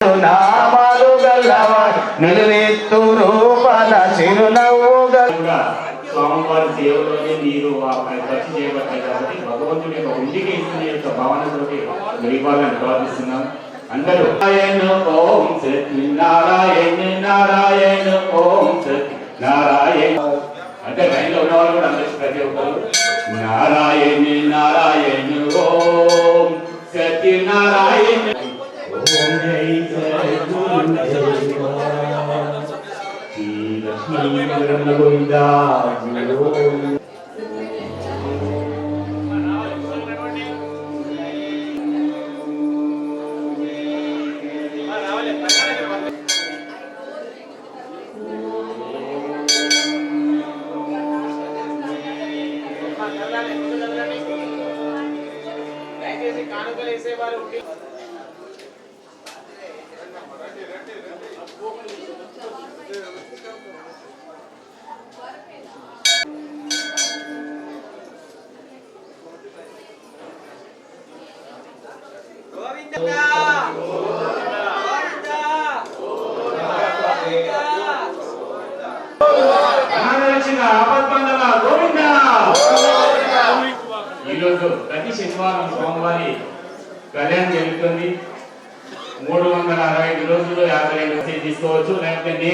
నామాలు గల్లవాడు నిలువెత్తు రూపాల చిరునవ్వు స్వామివారి సేవలోనే మీరు ఆ ఖర్చు చేయబడతాయి కాబట్టి భగవంతుడి యొక్క ఉండికి ఇస్తున్న యొక్క భావనతోటి మీరు ప్రార్థిస్తున్నాం అందరూ నారాయణ ఓం సత్య నారాయణ నారాయణ ఓం సత్య నారాయణ. అంటే లైన్లో ఉన్నవాళ్ళు కూడా అందరూ ప్రతి ఒక్కరు. నారాయణ నారాయణ ఓం జయ గోవిందా కానుకలు వేసేవారు ఈరోజు ప్రతి శనివారం సోమవారి కళ్యాణం జరుగుతుంది మూడు వందల అరవై ఐదు రోజులు యాభై ఐదు తీసుకోవచ్చు లేకపోతే నే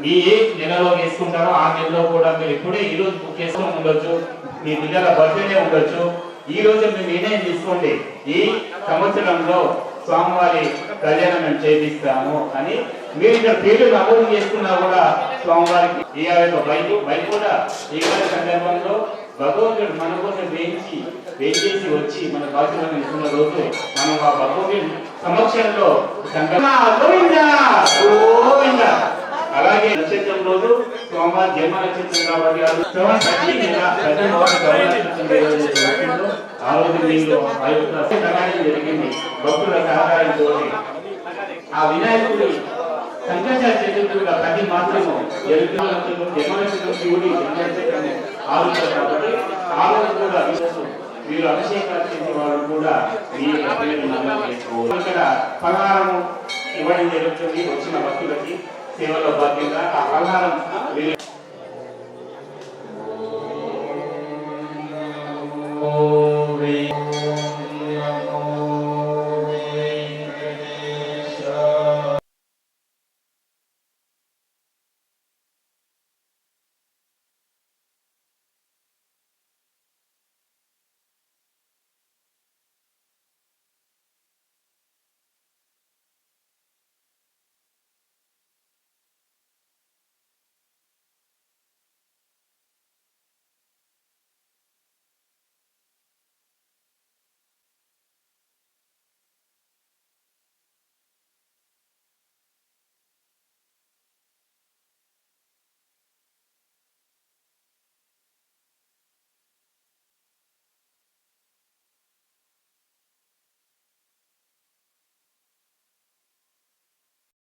మీ ఏ నెలలో వేసుకుంటారో ఆ నెలలో కూడా మీరు ఇప్పుడే ఈ రోజు బుక్ చేసుకుని ఉండొచ్చు. మీ పిల్లల బర్త్డే ఉండొచ్చు. ఈ రోజు మీరు నిర్ణయం తీసుకోండి ఈ సంవత్సరంలో స్వామివారి కళ్యాణం మేము చేపిస్తాము అని మీరు ఇక్కడ పేర్లు నమోదు చేసుకున్నా కూడా స్వామివారికి ఈ యొక్క బైక్ బైక్ కూడా ఈ సందర్భంలో భగవంతుడు మన కోసం వేయించి వేయించేసి వచ్చి మన బాధ్యతలను ఇస్తున్న రోజు మనం ఆ భగవంతుడి సమక్షంలో గోవింద! అలాగే నక్షత్రం రోజు సోమవారం జన్మ నక్షత్రం కాబట్టి ఆ రోజు మీరు ఆ యొక్క సహాయం జరిగింది. భక్తుల సహకారంతో ఆ వినాయకుడి సంకట చతుర్థిగా ప్రతి మాత్రము జరుగుతున్నప్పుడు జన్మనక్షత్రం శివుడి జన్మనక్షత్రం ఆలోచన కాబట్టి ఆ రోజు కూడా మీరు అభిషేకాలు చేసే వారు కూడా మీ యొక్క పేరు నమోదు చేసుకోవాలి. ఇక్కడ పలహారము ఇవ్వడం జరుగుతుంది. వచ్చిన భక్తులకి సేవలో భాగ్యంగా ఆ పలహారం మీరు